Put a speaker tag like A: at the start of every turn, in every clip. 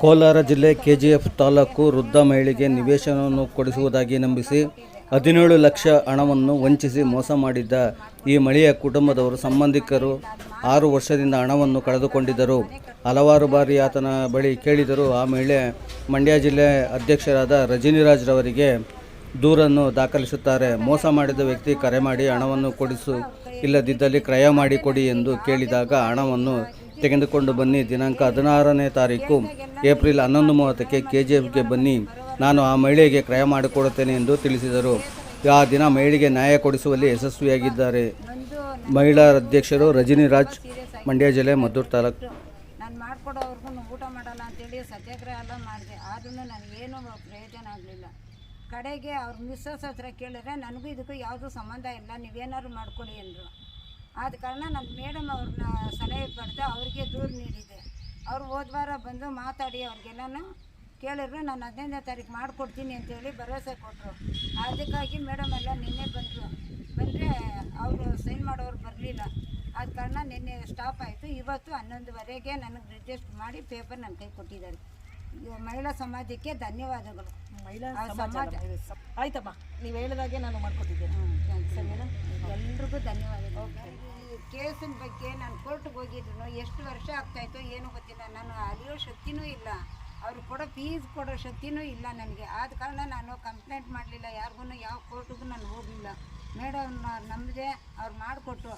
A: ಕೋಲಾರ ಜಿಲ್ಲೆ ಕೆಜಿಎಫ್ ತಾಲೂಕು ವೃದ್ಧ ಮಹಿಳೆಗೆ ನಿವೇಶನವನ್ನು ಕೊಡಿಸುವುದಾಗಿ ನಂಬಿಸಿ ಹದಿನೇಳು ಲಕ್ಷ ಹಣವನ್ನು ವಂಚಿಸಿ ಮೋಸ ಮಾಡಿದ್ದ ಈ ಮಳೆಯ ಕುಟುಂಬದವರು ಸಂಬಂಧಿಕರು ಆರು ವರ್ಷದಿಂದ ಹಣವನ್ನು ಕಳೆದುಕೊಂಡಿದ್ದರು. ಹಲವಾರು ಬಾರಿ ಆತನ ಬಳಿ ಕೇಳಿದರೂ ಆ ಮಹಿಳೆ ಮಂಡ್ಯ ಜಿಲ್ಲೆ ಅಧ್ಯಕ್ಷರಾದ ರಜನಿರಾಜ್ರವರಿಗೆ ದೂರನ್ನು ದಾಖಲಿಸುತ್ತಾರೆ. ಮೋಸ ಮಾಡಿದ ವ್ಯಕ್ತಿ ಕರೆ ಮಾಡಿ ಹಣವನ್ನು ಕೊಡಿಸು ಇಲ್ಲದಿದ್ದಲ್ಲಿ ಕ್ರಯ ಮಾಡಿ ಕೊಡಿ ಎಂದು ಕೇಳಿದಾಗ ಹಣವನ್ನು ತೆಗೆದುಕೊಂಡು ಬನ್ನಿ. ದಿನಾಂಕ ಹದಿನಾರನೇ ತಾರೀಕು ಏಪ್ರಿಲ್ ಹನ್ನೊಂದು ಮೂವತ್ತಕ್ಕೆ ಕೆ ಜಿ ಎಫ್ಗೆ ಬನ್ನಿ. ನಾನು ಆ ಮಹಿಳೆಗೆ ಕ್ರಯ ಮಾಡಿಕೊಡುತ್ತೇನೆ ಎಂದು ತಿಳಿಸಿದರು. ಆ ದಿನ ಮಹಿಳೆಗೆ ನ್ಯಾಯ ಕೊಡಿಸುವಲ್ಲಿ ಯಶಸ್ವಿಯಾಗಿದ್ದಾರೆ. ಮಹಿಳಾ ಅಧ್ಯಕ್ಷರು ರಜನಿರಾಜ್, ಮಂಡ್ಯ ಜಿಲ್ಲೆ ಮದ್ದೂರು ತಾಲೂಕು.
B: ನಾನು ಮಾಡಿಕೊಡೋವ್ರಿಗೂ ಊಟ ಮಾಡಲ್ಲ ಅಂತೇಳಿ ಸತ್ಯಾಗ್ರಹ ಎಲ್ಲ ಮಾಡಿದೆ. ಆದ್ರೂ ನನಗೇನು ಪ್ರಯೋಜನ ಆಗಲಿಲ್ಲ. ಕಡೆಗೆ ಅವ್ರ ಮಿಸ್ಸಸ್ ಹತ್ರ ಕೇಳಿದ್ರೆ, ನನಗೂ ಇದಕ್ಕೂ ಯಾವುದೂ ಸಂಬಂಧ ಇಲ್ಲ. ನೀವೇನಾದ್ರು ಮಾಡ್ಕೊಳ್ಳಿ ಅಂದರು. ಆದ ಕಾರಣ ನನ್ನ ಮೇಡಮ್ ಅವ್ರನ್ನ ಸಲಹೆ ಪಡೆದು ಅವರಿಗೆ ದೂರು ನೀಡಿದೆ. ಅವ್ರು ಹೋದ ವಾರ ಬಂದು ಮಾತಾಡಿ ಅವ್ರಿಗೆಲ್ಲನೂ ಕೇಳಿದ್ರು, ನಾನು ಹದಿನೈದನೇ ತಾರೀಕು ಮಾಡಿಕೊಡ್ತೀನಿ ಅಂತೇಳಿ ಭರವಸೆ ಕೊಟ್ಟರು ಅದಕ್ಕಾಗಿ ಮೇಡಮ್ ಎಲ್ಲ ನಿನ್ನೆ ಬಂದರು. ಬಂದರೆ ಅವರು ಸೈನ್ ಮಾಡೋರು ಬರಲಿಲ್ಲ. ಆದ ಕಾರಣ ನಿನ್ನೆ ಸ್ಟಾಪ್ ಆಯಿತು. ಇವತ್ತು ಹನ್ನೊಂದುವರೆಗೆ ನನಗೆ ರಿಜೆಸ್ಟ್ ಮಾಡಿ ಪೇಪರ್ ನನ್ನ ಕೈ ಕೊಟ್ಟಿದ್ದಾರೆ. ಮಹಿಳಾ ಸಮಾಜಕ್ಕೆ ಧನ್ಯವಾದಗಳು.
C: ಮಹಿಳಾ ಸಮಾಜ ಆಯ್ತಮ್ಮ ನೀವು ಹೇಳಿದಾಗೆ ನಾನು ಮಾಡ್ಕೊಟ್ಟಿದ್ದೇನೆ.
B: ಎಲ್ರಿಗೂ ಧನ್ಯವಾದಗಳು. ಈ ಕೇಸಿನ ಬಗ್ಗೆ ನಾನು ಕೋರ್ಟ್ಗೆ ಹೋಗಿದ್ರು ಎಷ್ಟು ವರ್ಷ ಆಗ್ತಾಯಿತ್ತು ಏನು ಗೊತ್ತಿಲ್ಲ. ನಾನು ಅಲಿಯೋ ಶಕ್ತಿನೂ ಇಲ್ಲ. ಅವ್ರು ಕೊಡೋ ಫೀಸ್ ಕೊಡೋ ಶಕ್ತಿನೂ ಇಲ್ಲ ನನಗೆ. ಆದ ಕಾರಣ ನಾನು ಕಂಪ್ಲೇಂಟ್ ಮಾಡಲಿಲ್ಲ. ಯಾರಿಗೂ ಯಾವ ಕೋರ್ಟ್ಗೂ ನಾನು ಹೋಗಲಿಲ್ಲ. ಮೇಡಮ್ ನಮ್ಮದೇ ಅವ್ರು ಮಾಡಿಕೊಟ್ರು.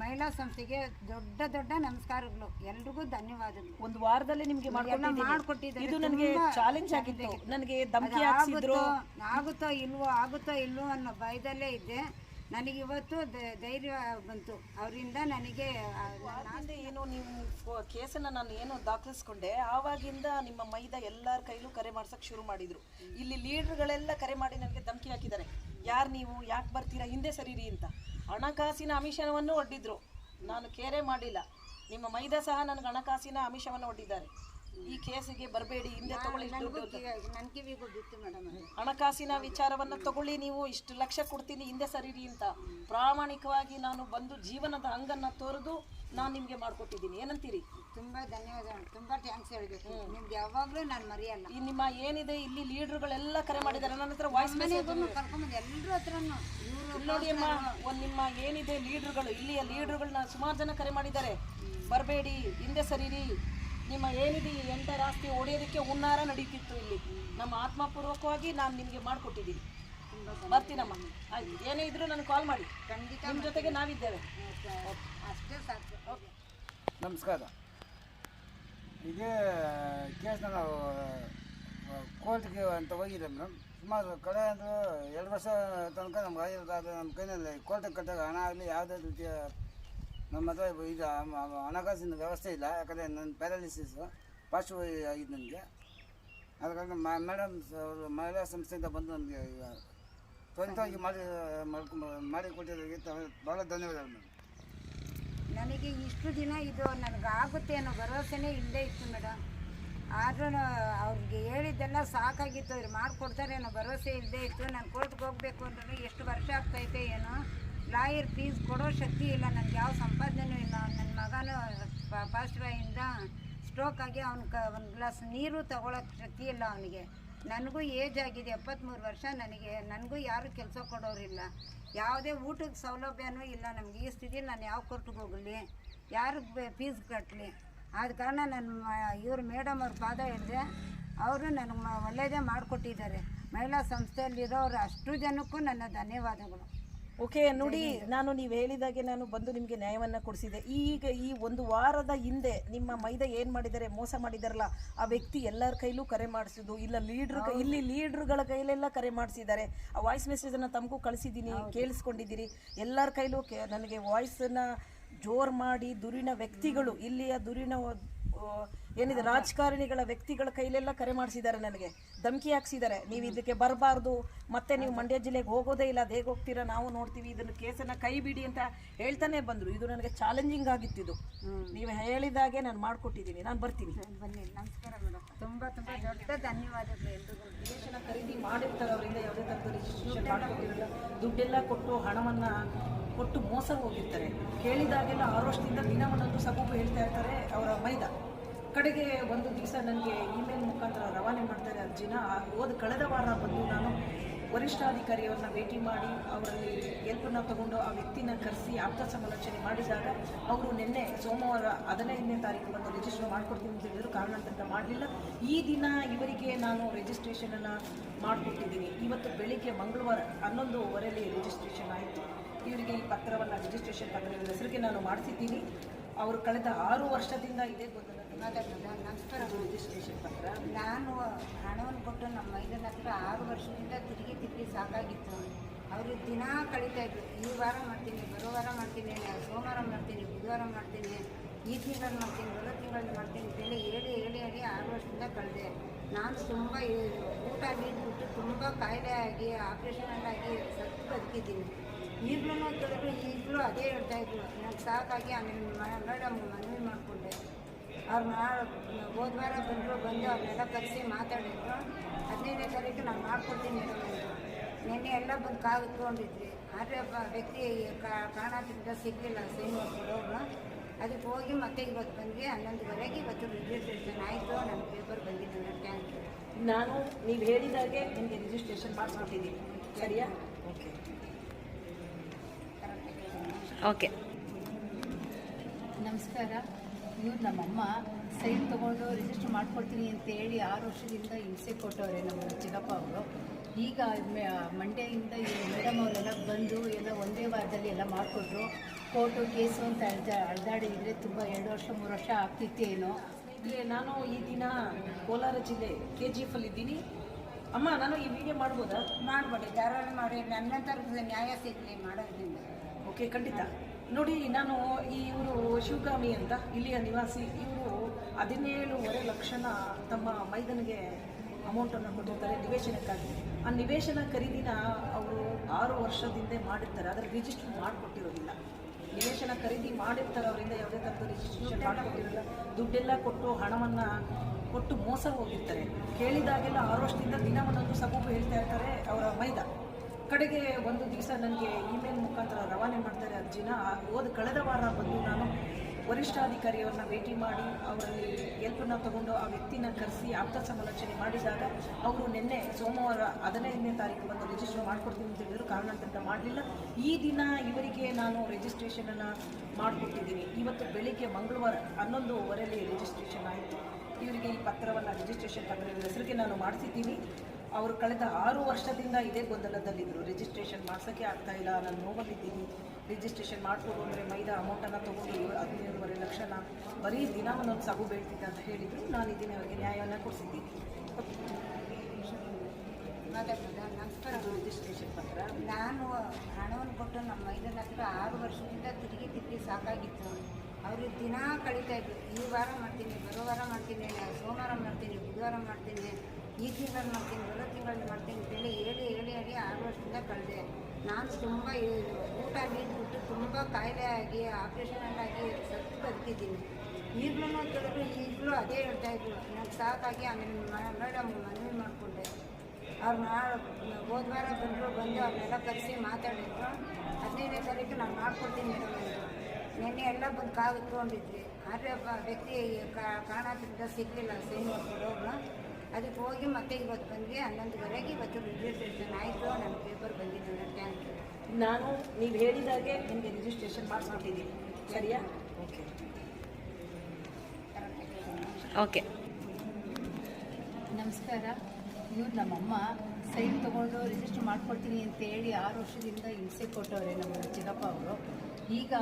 B: ಮಹಿಳಾ ಸಂಸ್ಥೆಗೆ ದೊಡ್ಡ ದೊಡ್ಡ ನಮಸ್ಕಾರಗಳು. ಎಲ್ರಿಗೂ ಧನ್ಯವಾದಗಳು.
C: ಒಂದು ವಾರದಲ್ಲಿ ನಿಮಗೆ ಮಾಡ್ಕೊಟ್ಟಿದ್ದೀನಿ. ಇದು ನನಗೆ ಚಾಲೆಂಜ್ ಆಗಿತ್ತು. ನನಗೆ ಧಮಕಿ ಹಾಕ್ಸಿದ್ರು.
B: ಆಗುತ್ತೋ ಇಲ್ವೋ ಆಗುತ್ತೋ ಇಲ್ವೋ ಅನ್ನೋ ಭಯದಲ್ಲೇ ಇದ್ದೆ. ನನಗೆ ಇವತ್ತು ಧೈರ್ಯ ಬಂತು. ಅವರಿಂದ ನನಗೆ
C: ಏನು ನೀವು ಕೇಸನ್ನು ಕೇಸನ್ನ ನಾನು ಏನು ದಾಖಲಿಸ್ಕೊಂಡೆ. ಆವಾಗಿಂದ ನಿಮ್ಮ ಮೈದ ಎಲ್ಲರ ಕೈಲೂ ಕರೆ ಮಾಡ್ಸಕ್ಕೆ ಶುರು ಮಾಡಿದ್ರು. ಇಲ್ಲಿ ಲೀಡರ್ಗಳೆಲ್ಲ ಕರೆ ಮಾಡಿ ನನಗೆ ಧಮಕಿ ಹಾಕಿದ್ದಾರೆ. ಯಾರು ನೀವು? ಯಾಕೆ ಬರ್ತೀರಾ? ಹಿಂದೆ ಸರೀರಿ ಅಂತ. ಹಣಕಾಸಿನ ಆಮಿಷವನ್ನು ಒಡ್ಡಿದ್ರು. ನಾನು ಕೇರೆ ಮಾಡಿಲ್ಲ. ನಿಮ್ಮ ಮೈದ ಸಹ ನನಗೆ ಹಣಕಾಸಿನ ಆಮಿಷವನ್ನು ಒಡ್ಡಿದ್ದಾರೆ. ಈ ಕೇಸಿಗೆ ಬರಬೇಡಿ ಹಿಂದೆ ತಗೊಳ್ಳಿ ಹಣಕಾಸಿನ ವಿಚಾರವನ್ನ ತಗೊಳ್ಳಿ ನೀವು ಇಷ್ಟು ಲಕ್ಷ ಕೊಡ್ತೀನಿ ಹಿಂದೆ ಸರಿರಿ ಅಂತ. ಪ್ರಾಮಾಣಿಕವಾಗಿ ನಾನು ಬಂದು ಜೀವನದ ಅಂಗನ್ನ ತೋರಿದು ನಾನು ನಿಮಗೆ ಮಾಡ್ಕೊಟ್ಟಿದ್ದೀನಿ. ಏನಂತೀರಿ?
B: ತುಂಬ ಧನ್ಯವಾದಗಳು ತುಂಬ ಥ್ಯಾಂಕ್ಸ್ ಹೇಳಬೇಕು. ನಿಮ್ಗೆ ಯಾವಾಗಲೂ ನಾನು ಮರೆಯಲ್ಲ.
C: ಈ ನಿಮ್ಮ ಏನಿದೆ ಇಲ್ಲಿ ಲೀಡರ್ಗಳೆಲ್ಲ ಕರೆ ಮಾಡಿದ್ದಾರೆ. ನನ್ನ ಹತ್ರ ವಾಯ್ಸ್
B: ಕರ್ಕೊಂಬಂದು ಎಲ್ಲರ ಹತ್ರನೂ.
C: ನೋಡಿ ಅಮ್ಮ ಒಂದು ನಿಮ್ಮ ಏನಿದೆ ಲೀಡರ್ಗಳು ಇಲ್ಲಿಯ ಲೀಡ್ರುಗಳನ್ನ ಸುಮಾರು ಜನ ಕರೆ ಮಾಡಿದ್ದಾರೆ. ಬರಬೇಡಿ ಹಿಂದೆ ಸರಿರಿ. ನಿಮ್ಮ ಏನಿದೆ ಈ ಎಂಟರ ಆಸ್ತಿ ಹೊಡೆಯೋದಕ್ಕೆ ಹುನ್ನಾರ ನಡೀತಿತ್ತು ಇಲ್ಲಿ. ನಮ್ಮ ಆತ್ಮಪೂರ್ವಕವಾಗಿ ನಾನು ನಿಮಗೆ ಮಾಡಿಕೊಟ್ಟಿದ್ದೀನಿ. ಬರ್ತೀನಮ್ಮ ಆಯ್ತು. ಏನೇ ಇದ್ರೂ ನನಗೆ ಕಾಲ್ ಮಾಡಿ.
B: ಖಂಡಿತ
C: ನಿಮ್ಮ ಜೊತೆಗೆ ನಾವಿದ್ದೇವೆ.
B: ಅಷ್ಟೇ ಸಾಕು. ಓಕೆ.
D: ನಮಸ್ಕಾರ. ಇದೇ ಕೇಸ್ನ ನಾವು ಕೋರ್ಟ್ಗೆ ಅಂತ ಹೋಗಿದ್ದೆ ಮೇಡಮ್. ಸುಮಾರು ಕಳೆದ ಎರಡು ವರ್ಷ ತನಕ ನಮ್ಗೆ ಆಗಿರೋದಾದ್ರೆ ನಮ್ಮ ಕೈನಲ್ಲಿ ಕೋರ್ಟಿಗೆ ಕಟ್ಟಾಗ ಹಣ ಆಗಲಿ, ಯಾವುದೇ ರೀತಿಯ ನಮ್ಮ ಹತ್ರ ಮ- ಹಣಕಾಸಿನ ವ್ಯವಸ್ಥೆ ಇಲ್ಲ. ಯಾಕಂದರೆ ನನ್ನ ಪ್ಯಾರಾಲಿಸಿಸ್ ಪಾರ್ಶ್ವ ಆಗಿದೆ ನನಗೆ. ಅದಕ್ಕಾಗಿ ಕಾರಣ ಮೇಡಮ್ ಅವರು ಮಹಿಳಾ ಸಂಸ್ಥೆಯಿಂದ ಬಂದು ನಮಗೆ ಈಗ ತ್ವರಿತವಾಗಿ ಮಾಡಿ ಮಾಡ್ಕೊಂಡು ಮಾಡಿ ಕೊಟ್ಟಿದ್ದಕ್ಕೆ ತ- ಭಾಳ ಧನ್ಯವಾದಗಳು ಮೇಡಮ್
B: ನನಗೆ ಇಷ್ಟು ದಿನ ಇದು ನನಗೆ ಆಗುತ್ತೆ ಅನ್ನೋ ಭರವಸೆನೇ ಇಲ್ಲದೇ ಇತ್ತು ಮೇಡಮ್ ಆದ್ರೂ ಅವ್ರಿಗೆ ಹೇಳಿದ್ದೆಲ್ಲ ಸಾಕಾಗಿತ್ತು, ಅವ್ರು ಮಾಡಿಕೊಡ್ತಾರೆ ಅನ್ನೋ ಭರವಸೆ ಇಲ್ಲದೆ ಇತ್ತು. ನಾನು ಕೋರ್ಟ್ಗೆ ಹೋಗಬೇಕು ಅಂದ್ರೆ ಎಷ್ಟು ವರ್ಷ ಆಗ್ತೈತೆ ಏನು. ಲಾಯರ್ ಫೀಸ್ ಕೊಡೋ ಶಕ್ತಿ ಇಲ್ಲ ನನಗೆ ಯಾವ ಸಂಪಾದನೆನೂ ಇಲ್ಲ. ನನ್ನ ಮಗನೂ ಪಾಸ್ಟ್ರಾಯಿಂದ ಸ್ಟ್ರೋಕ್ ಆಗಿ ಅವ್ನ ಕ, ಒಂದು ಗ್ಲಾಸ್ ನೀರು ತಗೊಳಕ್ಕೆ ಶಕ್ತಿ ಇಲ್ಲ ಅವನಿಗೆ. ನನಗೂ ಏಜ್ ಆಗಿದೆ ಎಪ್ಪತ್ತ್ಮೂರು ವರ್ಷ ನನಗೆ. ನನಗೂ ಯಾರು ಕೆಲಸ ಕೊಡೋರಿಲ್ಲ. ಯಾವುದೇ ಊಟದ ಸೌಲಭ್ಯನೂ ಇಲ್ಲ ನಮಗೆ. ಈ ಸ್ಥಿತಿಯಲ್ಲಿ ನಾನು ಯಾವ ಕೊರ್ಟ್ಗೆ ಹೋಗಲಿ? ಯಾರಿಗೆ ಫೀಸ್ ಕಟ್ಟಲಿ ಆದ ಕಾರಣ ನನ್ನ ಇವರು ಮೇಡಮ್ ಅವ್ರ ಪಾದ ಹಿಡಿದೆ ಅವರು ನನಗೆ ಒಳ್ಳೆಯದೇ ಮಾಡಿಕೊಟ್ಟಿದ್ದಾರೆ. ಮಹಿಳಾ ಸಂಸ್ಥೆಯಲ್ಲಿರೋರು ಅಷ್ಟು ಜನಕ್ಕೂ ನನ್ನ ಧನ್ಯವಾದಗಳು.
C: ಓಕೆ ನೋಡಿ ನಾನು ನೀವು ಹೇಳಿದಾಗೆ ನಾನು ಬಂದು ನಿಮಗೆ ನ್ಯಾಯವನ್ನು ಕೊಡಿಸಿದೆ. ಈಗ ಈ ಒಂದು ವಾರದ ಹಿಂದೆ ನಿಮ್ಮ ಮೈದ ಏನು ಮಾಡಿದ್ದಾರೆ ಮೋಸ ಮಾಡಿದಾರಲ್ಲ ಆ ವ್ಯಕ್ತಿ ಎಲ್ಲರ ಕೈಲೂ ಕರೆ ಮಾಡಿಸಿದ್ದು ಇಲ್ಲ ಲೀಡ್ರ್ ಇಲ್ಲಿ ಲೀಡ್ರ್ಗಳ ಕೈಲೆಲ್ಲ ಕರೆ ಮಾಡಿಸಿದ್ದಾರೆ. ಆ ವಾಯ್ಸ್ ಮೆಸೇಜನ್ನು ತಮಗೂ ಕಳಿಸಿದ್ದೀನಿ ಕೇಳಿಸ್ಕೊಂಡಿದ್ದೀರಿ. ಎಲ್ಲರ ಕೈಲೂ ಕೆ ನನಗೆ ವಾಯ್ಸನ್ನು ಜೋರು ಮಾಡಿ ದುರಿನ ವ್ಯಕ್ತಿಗಳು ಇಲ್ಲಿಯ ದುರಿನ ಏನಿದೆ ರಾಜಕಾರಣಿಗಳ ವ್ಯಕ್ತಿಗಳ ಕೈಲೆಲ್ಲ ಕರೆ ಮಾಡಿಸಿದ್ದಾರೆ ನನಗೆ. ಧಮಕಿ ಹಾಕ್ಸಿದ್ದಾರೆ. ನೀವು ಇದಕ್ಕೆ ಬರಬಾರ್ದು. ಮತ್ತೆ ನೀವು ಮಂಡ್ಯ ಜಿಲ್ಲೆಗೆ ಹೋಗೋದೇ ಇಲ್ಲ ಅದು ಹೇಗೆ ಹೋಗ್ತೀರಾ ನಾವು ನೋಡ್ತೀವಿ ಇದನ್ನು ಕೇಸನ್ನು ಕೈ ಬಿಡಿ ಅಂತ ಹೇಳ್ತಾನೆ ಬಂದರು. ಇದು ನನಗೆ ಚಾಲೆಂಜಿಂಗ್ ಆಗಿತ್ತು ಇದು. ನೀವು ಹೇಳಿದಾಗೆ ನಾನು ಮಾಡಿಕೊಟ್ಟಿದ್ದೀನಿ. ನಾನು ಬರ್ತೀನಿ.
B: ಬನ್ನಿ. ನಮಸ್ಕಾರ ಮೇಡಮ್. ತುಂಬ ತುಂಬ ದೊಡ್ಡ ಧನ್ಯವಾದಗಳು ಎಲ್ರಿಗೂ.
C: ಖರೀದಿ ಮಾಡಿರ್ತಾರೆ ಅವರಿಂದ ಯಾವುದೇ ಥರದ ದುಡ್ಡೆಲ್ಲ ಕೊಟ್ಟು ಹಣವನ್ನು ಕೊಟ್ಟು ಮೋಸ ಹೋಗಿರ್ತಾರೆ. ಕೇಳಿದಾಗೆಲ್ಲ ಆರು ವರ್ಷದಿಂದ ದಿನ ಒಂದೊಂದು ಸಬೂಬು ಹೇಳ್ತಾ ಇರ್ತಾರೆ, ಅವರ ಮೈದ. ಕಡೆಗೆ ಒಂದು ದಿವಸ ನನಗೆ ಇಮೇಲ್ ಮುಖಾಂತರ ರವಾನೆ ಮಾಡ್ತಾರೆ ಅರ್ಜಿನ. ಹೋದ ಕಳೆದ ವಾರ ಬಂದು ನಾನು ವರಿಷ್ಠಾಧಿಕಾರಿಯವ್ರನ್ನ ಭೇಟಿ ಮಾಡಿ ಅವರಲ್ಲಿ ಹೆಲ್ಪನ್ನು ತಗೊಂಡು ಆ ವ್ಯಕ್ತಿನ ಕರೆಸಿ ಆಪ್ತ ಸಮಾಲೋಚನೆ ಮಾಡಿದಾಗ ಅವರು ನಿನ್ನೆ ಸೋಮವಾರ ಹದಿನೈದನೇ ತಾರೀಕು ಬಂದು ರಿಜಿಸ್ಟರ್ ಮಾಡ್ಕೊಡ್ತೀನಿ ಅಂತ ಹೇಳಿದ್ರು. ಕಾರಣಾಂತರ ಮಾಡಲಿಲ್ಲ. ಈ ದಿನ ಇವರಿಗೆ ನಾನು ರಿಜಿಸ್ಟ್ರೇಷನನ್ನು ಮಾಡಿಕೊಟ್ಟಿದ್ದೀನಿ. ಇವತ್ತು ಬೆಳಿಗ್ಗೆ ಮಂಗಳವಾರ ಹನ್ನೊಂದುವರೆಯಲ್ಲಿ ರಿಜಿಸ್ಟ್ರೇಷನ್ ಆಯಿತು. ಇವರಿಗೆ ಈ ಪತ್ರವನ್ನು ರಿಜಿಸ್ಟ್ರೇಷನ್ ಪತ್ರ ಇವ್ರ ಹೆಸರಿಗೆ ನಾನು ಮಾಡಿಸಿದ್ದೀನಿ. ಅವರು ಕಳೆದ ಆರು ವರ್ಷದಿಂದ ಇದೇ ಗೊಂದಲ.
B: ನಂತರ ನಮಸ್ಕಾರ
C: ರಿಜಿಸ್ಟ್ರೇಷನ್ ಪತ್ರ.
B: ನಾನು ಹಣವನ್ನು ಕೊಟ್ಟು ನಮ್ಮ ಮೈದನ ಹತ್ರ ಆರು ವರ್ಷದಿಂದ ತಿರುಗಿ ತಿರುಗಿ ಸಾಕಾಗಿತ್ತು. ಅವರು ದಿನ ಕಳೀತಾ ಇದ್ರು. ಈ ವಾರ ಮಾಡ್ತೀನಿ ಬರೋ ವಾರ ಮಾಡ್ತೀನಿ ನಾನು ಸೋಮವಾರ ಮಾಡ್ತೀನಿ ಬುಧವಾರ ಮಾಡ್ತೀನಿ ಈ ತಿಂಗಳಲ್ಲಿ ಮಾಡ್ತೀನಿ ಬರೋ ತಿಂಗಳಲ್ಲಿ ಮಾಡ್ತೀನಿ ಅಂತೇಳಿ ಹೇಳಿ ಹೇಳಿ ಹೇಳಿ ಆರು ವರ್ಷದಿಂದ ಕಳೆದೆ. ನಾನು ತುಂಬ ಊಟ ನೀಡ್ಬಿಟ್ಟು ತುಂಬ ಕಾಯಿಲೆ ಆಗಿ ಆಪ್ರೇಷನ್ ಆಗಿ ಸತ್ತು ಬದುಕಿದ್ದೀನಿ. ಈಗಲೂ ಕೇಳಿದ್ರು ಈಗಲೂ ಅದೇ ಹೇಳ್ತಾ ಇದ್ರು. ನಾನು ಸಾಕಾಗಿ ಆಮೇಲೆ ಮೇಡಮ್ ಮನವಿ ಮಾಡಿಕೊಂಡೆ. ಅವ್ರು ಹೋದ ವಾರ ಬಂದರು ಬಂದು ಅವ್ರನ್ನೆಲ್ಲ ಕರೆಸಿ ಮಾತಾಡಿದ್ರು. ಹದಿನೈದನೇ ತಾರೀಕು ನಾನು ಮಾಡ್ಕೊಡ್ತೀನಿ ಹೇಳಿದ್ರು. ನಿನ್ನೆ ಎಲ್ಲ ಬಂದು ಕಾದುಕೊಂಡಿದ್ವಿ ಆದರೆ ಒಬ್ಬ ವ್ಯಕ್ತಿ ಕಾ- ಕಾರಣದಿಂದ ಸಿಗಲಿಲ್ಲ ಶ್ರೀನಿವಾಸ ಕೊಡೋರು ಅದಕ್ಕೆ ಹೋಗಿ ಮತ್ತೆ ಇವತ್ತು ಬಂದ್ವಿ. ಹನ್ನೊಂದುವರೆಗೆ ಇವತ್ತು ರಿಜಿಸ್ಟ್ರೇಷನ್ ಆಯಿತು. ನನ್ನ ಪೇಪರ್ ಬಂದಿದ್ದು ಥ್ಯಾಂಕ್ ಯು
C: ನಾನು ನೀವು ಹೇಳಿದಾಗೆ ನಿಮಗೆ ರಿಜಿಸ್ಟ್ರೇಷನ್ ಮಾಡ್ಕೊಟ್ಟಿದ್ದೀನಿ ಸರಿಯಾ? Okay
E: okay. ನಮಸ್ಕಾರ. ಇವ್ರು ನಮ್ಮಮ್ಮ ಸೈನ್ ತೊಗೊಂಡು ರಿಜಿಸ್ಟರ್ ಮಾಡ್ಕೊಡ್ತೀನಿ ಅಂತ ಹೇಳಿ ಆರು ವರ್ಷದಿಂದ ಹಿಂಸೆ ಕೊಟ್ಟವ್ರೆ ನಮ್ಮ ಚಿಕ್ಕಪ್ಪ ಅವರು. ಈಗ ಮಂಡ್ಯದಿಂದ ಮೇಡಮ್ ಅವರೆಲ್ಲ ಬಂದು ಎಲ್ಲ ಒಂದೇ ವಾರದಲ್ಲಿ ಎಲ್ಲ ಮಾಡಿಕೊಟ್ರು. ಕೋರ್ಟು ಕೇಸು ಅಂತ ಅಳ್ದ ಅಳ್ದಾಡಿದ್ರೆ ತುಂಬ ಎರಡು ವರ್ಷ ಮೂರು ವರ್ಷ ಆಗ್ತಿತ್ತೇನೋ
C: ಇಲ್ಲೇ ನಾನು ಈ ದಿನ ಕೋಲಾರ ಜಿಲ್ಲೆ ಕೆ ಜಿ ಎಫ್ ಇದ್ದೀನಿ. ಅಮ್ಮ ನಾನು ಈ ವಿಡಿಯೋ ಮಾಡ್ಬೋದಾ?
B: ಮಾಡ್ಬೋದು. ಧಾರಾಳ ಮಾಡಿ ನನ್ನಂತರ ನ್ಯಾಯ ಸಿಗಲಿ ಮಾಡೋದ್ರಿಂದ.
C: ಓಕೆ ಖಂಡಿತ. ನೋಡಿ ನಾನು ಈ ಇವರು ಶಿವಗಾಮಿ ಅಂತ ಇಲ್ಲಿಯ ನಿವಾಸಿ ಇವರು ಹದಿನೇಳುವರೆ ಲಕ್ಷನ ತಮ್ಮ ಮೈದನಿಗೆ ಅಮೌಂಟನ್ನು ಕೊಟ್ಟಿರ್ತಾರೆ ನಿವೇಶನಕ್ಕಾಗಿ. ಆ ನಿವೇಶನ ಖರೀದಿನ ಅವರು ಆರು ವರ್ಷದಿಂದ ಮಾಡಿರ್ತಾರೆ ಅದರ ರಿಜಿಸ್ಟರ್ ಮಾಡಿಕೊಟ್ಟಿರೋದಿಲ್ಲ. ನಿವೇಶನ ಖರೀದಿ ಮಾಡಿರ್ತಾರೆ ಅವರಿಂದ ಯಾವುದೇ ಥರದ ರಿಜಿಸ್ಟ್ರೇಷನ್ ಮಾಡಿಕೊಟ್ಟಿರಲ್ಲ. ದುಡ್ಡೆಲ್ಲ ಕೊಟ್ಟು ಹಣವನ್ನು ಕೊಟ್ಟು ಮೋಸ ಹೋಗಿರ್ತಾರೆ. ಕೇಳಿದಾಗೆಲ್ಲ ಆರು ವರ್ಷದಿಂದ ದಿನ ಒಂದೊಂದು ಸಬೂಬು ಹೇಳ್ತಾ ಇರ್ತಾರೆ ಅವರ ಮೈದ. ಕಡೆಗೆ ಒಂದು ದಿವಸ ನನಗೆ ಇಮೇಲ್ ಮುಖಾಂತರ ರವಾನೆ ಮಾಡ್ತಾರೆ ಅರ್ಜಿನ ಹೋದ ಕಳೆದ ವಾರ ಬಂದು ನಾನು ವರಿಷ್ಠಾಧಿಕಾರಿಯವ್ರನ್ನ ಭೇಟಿ ಮಾಡಿ ಅವರಲ್ಲಿ ಹೆಲ್ಪನ್ನ ತಗೊಂಡು ಆ ವ್ಯಕ್ತಿನ ಕರೆಸಿ ಆಪ್ತ ಸಮಾಲೋಚನೆ ಮಾಡಿದಾಗ ಅವರು ನಿನ್ನೆ ಸೋಮವಾರ ಹದಿನೈದನೇ ತಾರೀಕು ಬಂದು ರಿಜಿಸ್ಟರ್ ಮಾಡ್ಕೊಡ್ತೀನಿ ಅಂತ ಹೇಳಿದ್ರು. ಕಾರಣಾಂತರದಿಂದ ಮಾಡಲಿಲ್ಲ. ಈ ದಿನ ಇವರಿಗೆ ನಾನು ರಿಜಿಸ್ಟ್ರೇಷನನ್ನು ಮಾಡಿಕೊಟ್ಟಿದ್ದೀನಿ. ಇವತ್ತು ಬೆಳಿಗ್ಗೆ ಮಂಗಳವಾರ ಹನ್ನೊಂದುವರೆಯಲ್ಲಿ ರಿಜಿಸ್ಟ್ರೇಷನ್ ಆಯಿತು. ಇವರಿಗೆ ಈ ಪತ್ರವನ್ನು ರಿಜಿಸ್ಟ್ರೇಷನ್ ಪತ್ರದ ಹೆಸರಿಗೆ ನಾನು ಮಾಡಿಸಿದ್ದೀನಿ. ಅವರು ಕಳೆದ ಆರು ವರ್ಷದಿಂದ ಇದೇ ಗೊಂದಲದಲ್ಲಿದ್ದರು. ರಿಜಿಸ್ಟ್ರೇಷನ್ ಮಾಡ್ಸೋಕ್ಕೆ ಆಗ್ತಾ ಇಲ್ಲ. ನಾನು ನೋವಲ್ಲಿದ್ದೀನಿ ರಿಜಿಸ್ಟ್ರೇಷನ್ ಮಾಡಿಕೊಡು ಅಂದರೆ ಮೈದಾ ಅಮೌಂಟನ್ನು ತೊಗೊಂಡು ಹದಿನೇಳುವರೆ ಲಕ್ಷನ ಬರೀ ದಿನ ಒಂದೊಂದು ಸಗು ಬೀಳ್ತಿದ್ದೆ ಅಂತ ಹೇಳಿದರು. ನಾನು ಇದೀನಿ ಅವರಿಗೆ ನ್ಯಾಯವನ್ನು ಕೊಡಿಸಿದ್ದೀನಿ.
B: ನಮಸ್ಕಾರ
C: ರಿಜಿಸ್ಟ್ರೇಷನ್ ಪತ್ರ.
B: ನಾನು ಹಣವನ್ನು ಕೊಟ್ಟು ನಮ್ಮ ಮೈದನ ಹತ್ರ ಆರು ವರ್ಷದಿಂದ ತಿರುಗಿ ತಿರುಗಿ ಸಾಕಾಗಿತ್ತು. ಅವರು ದಿನ ಕಳೀತಾ ಇದ್ರು. ಈ ವಾರ ಮಾಡ್ತೀನಿ ಬರೋ ವಾರ ಮಾಡ್ತೀನಿ ನಾನು ಸೋಮವಾರ ಮಾಡ್ತೀನಿ ಬುಧವಾರ ಮಾಡ್ತೀನಿ. ಈ ತಿಂಗಳು ಮಾಡ್ತೀನಿ ಬರೋ ತಿಂಗಳಲ್ಲಿ ಮಾಡ್ತೀನಿ ಅಂತೇಳಿ ಹೇಳಿ ಹೇಳಿ ಹೇಳಿ ಆರು ವರ್ಷದಿಂದ ಕಳೆದೆ. ನಾನು ತುಂಬ ಊಟ ನೀಡ್ಬಿಟ್ಟು ತುಂಬ ಕಾಯಿಲೆ ಆಗಿ ಆಪ್ರೇಷನ್ ಎಲ್ಲ ಆಗಿ ಸತ್ತು ಬದುಕಿದ್ದೀನಿ ಈಗಲೂ ಕೇಳಿದ್ರು ಈಗಲೂ ಅದೇ ಹೇಳ್ತಾ ಇದ್ರು. ನಾನು ಸಾಕಾಗಿ ಆಮೇಲೆ ಮೇಡಮ್ ಮನವಿ ಮಾಡಿಕೊಂಡೆ. ಅವ್ರು ಹೋದ ವಾರ ಬಂದರು, ಬಂದು ಅವ್ರನ್ನೆಲ್ಲ ಕರೆಸಿ ಮಾತಾಡಿದ್ರು ಹದಿನೈದನೇ ತಾರೀಕು ನಾನು ಮಾಡ್ಕೊಡ್ತೀನಿ ಮೇಡಮ್ ಅಂದರು ನಿನ್ನೆ ಎಲ್ಲ ಬಂದು ಕಾದುಕೊಂಡಿದ್ವಿ ಆದರೆ ಒಬ್ಬ ವ್ಯಕ್ತಿ ಕಾ- ಕಾರಣದಿಂದ ಸಿಗಲಿಲ್ಲ, ಸೈನ್ ಮಾಡ್ಕೊಂಡು ಹೋಗಿ ಮತ್ತೆ ಇವತ್ತು ಬಂದ್ವಿ. ಹನ್ನೊಂದುವರೆಗೆ ಇವತ್ತು ರಿಜಿಸ್ಟ್ರೇಷನ್ ಆಯಿತು. ನನ್ನ ಪೇಪರ್ ಬಂದಿದೆ ಥ್ಯಾಂಕ್ ಯು
C: ನಾನು ನೀವು ಹೇಳಿದಾಗೆ ನಿಮಗೆ ರಿಜಿಸ್ಟ್ರೇಷನ್ ಮಾಡಿಸ್ಬಿಟ್ಟಿದ್ದೀನಿ ಸರಿಯಾ? ಓಕೆ
E: ಓಕೆ ನಮಸ್ಕಾರ. ಇವ್ರು ನಮ್ಮಮ್ಮ. ಸೈನ್ ತೊಗೊಂಡು ರಿಜಿಸ್ಟರ್ ಮಾಡ್ಕೊಡ್ತೀನಿ ಅಂತ ಹೇಳಿ ಆರು ವರ್ಷದಿಂದ ಹಿಂಸೆ ಕೊಟ್ಟವ್ರೆ ನಮ್ಮ ಚಿಕ್ಕಪ್ಪ ಅವರು. ಈಗ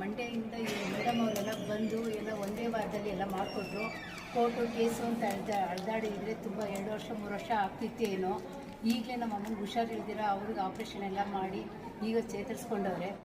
E: ಮಂಡ್ಯದಿಂದ ಮೇಡಮ್ ಅವರೆಲ್ಲ ಬಂದು ಎಲ್ಲ ಒಂದೇ ವಾರದಲ್ಲಿ ಎಲ್ಲ ಮಾಡಿಕೊಟ್ರು. ಕೋರ್ಟು ಕೇಸು ಅಂತ ಅಳ್ದ ಅಳ್ದಾಡಿದ್ರೆ ತುಂಬ ಎರಡು ವರ್ಷ, ಮೂರು ವರ್ಷ ಆಗ್ತಿತ್ತೇನೋ. ಈಗಲೇ ನಮ್ಮ ಅಮ್ಮನಿಗೆ ಹುಷಾರಿಲ್ದಿರ ಅವ್ರಿಗೆ ಆಪ್ರೇಷನ್ ಎಲ್ಲ ಮಾಡಿ ಈಗ ಚೇತರಿಸ್ಕೊಂಡವ್ರೆ.